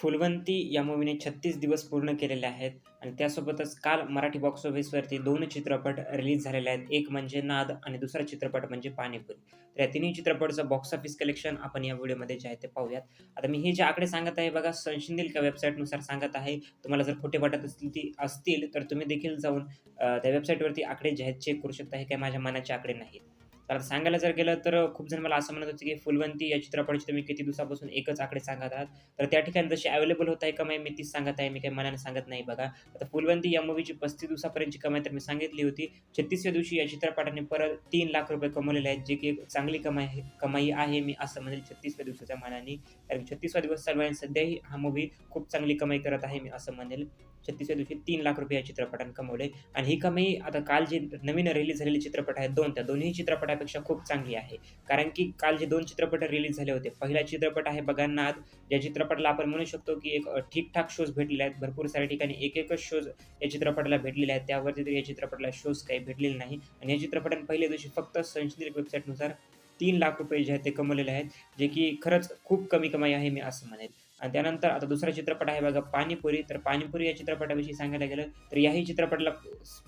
फुलवंती या मूव्हीने छत्तीस दिवस पूर्ण केलेले आहेत. आणि त्यासोबतच काल मराठी बॉक्स ऑफिसवरती दोन चित्रपट रिलीज झालेले आहेत. एक म्हणजे नाद आणि दुसरा चित्रपट म्हणजे पाणीपुरी. तर या तिन्ही चित्रपटचं बॉक्स ऑफिस कलेक्शन आपण या व्हिडिओमध्ये जे आहे ते पाहूयात. आता मी हे जे आकडे सांगत आहे बघा संशिंदिल का वेबसाईटनुसार सांगत आहे. तुम्हाला जर खोटे वाटत असतील ती असतील तर तुम्ही देखील जाऊन त्या वेबसाईटवरती आकडे जे आहेत चेक करू शकता. हे काय माझ्या मनाचे आकडे नाहीत. तर आता सांगायला जर गेलं तर खूप जण मला असं म्हणत होते की फुलवंती या चित्रपटाची तुम्ही किती दिवसापासून एकच आकडे सांगत आहात. तर त्या ठिकाणी जशी अवेलेबल होत आहे कमाई मी तीच सांगत आहे. मी काही मनाने सांगत नाही बघा. आता फुलवंती या मूवीची पस्तीस दिवसापर्यंतची कमाई तर मी सांगितली होती. छत्तीसव्या दिवशी या चित्रपटाने परत तीन लाख रुपये कमवलेले आहेत जे की चांगली कमाई कमाई आहे मी असं म्हणेल छत्तीसव्या दिवसाच्या मानाने. कारण छत्तीसवा दिवस चालू आहे सध्याही हा मूवी खूप चांगली कमाई करत आहे मी असं म्हणेल. छत्तीसव्या दिवशी तीन लाख रुपये या चित्रपटाने कमवले. आणि ही कमाई आता काल जे नवीन रिलीज झालेले चित्रपट आहेत दोन त्या दोन्ही चित्रपटापेक्षा खूप चांगली आहे. कारण की काल जे दोन चित्रपट रिलीज झाले होते पहिला चित्रपट आहे बघांना नाद या चित्रपटाला आपण म्हणू शकतो की एक ठीकठाक शोज भेटलेले आहेत भरपूर साऱ्या ठिकाणी एक एकच शोज या चित्रपटाला भेटलेले आहेत. त्यावरती तरी या चित्रपटाला शोज काही भेटलेले नाही. आणि या चित्रपटाने पहिल्या दिवशी फक्त संशोधित वेबसाईटनुसार तीन लाख रुपये जे आहेत ते कमवलेले आहेत जे की खरंच खूप कमी कमाई आहे मी असं म्हणेल आणि त्यानंतर आता दुसरा चित्रपट आहे बघा पाणीपुरी. तर पाणीपुरी या चित्रपटाविषयी सांगायला गेलं तर याही चित्रपटाला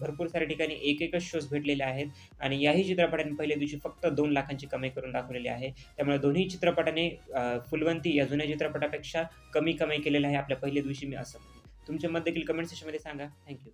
भरपूर साऱ्या ठिकाणी एक एकच शोज भेटलेले आहेत. आणि याही चित्रपटाने पहिल्या दिवशी फक्त दोन लाखांची कमाई करून दाखवलेली आहे. त्यामुळे दोन्ही चित्रपटाने फुलवंती या जुन्या चित्रपटापेक्षा कमी कमाई केलेली आहे आपल्या पहिल्या दिवशी मी असं तुमच्या तुमचे मत देखील कमेंट सेक्शनमध्ये सांगा. थँक्यू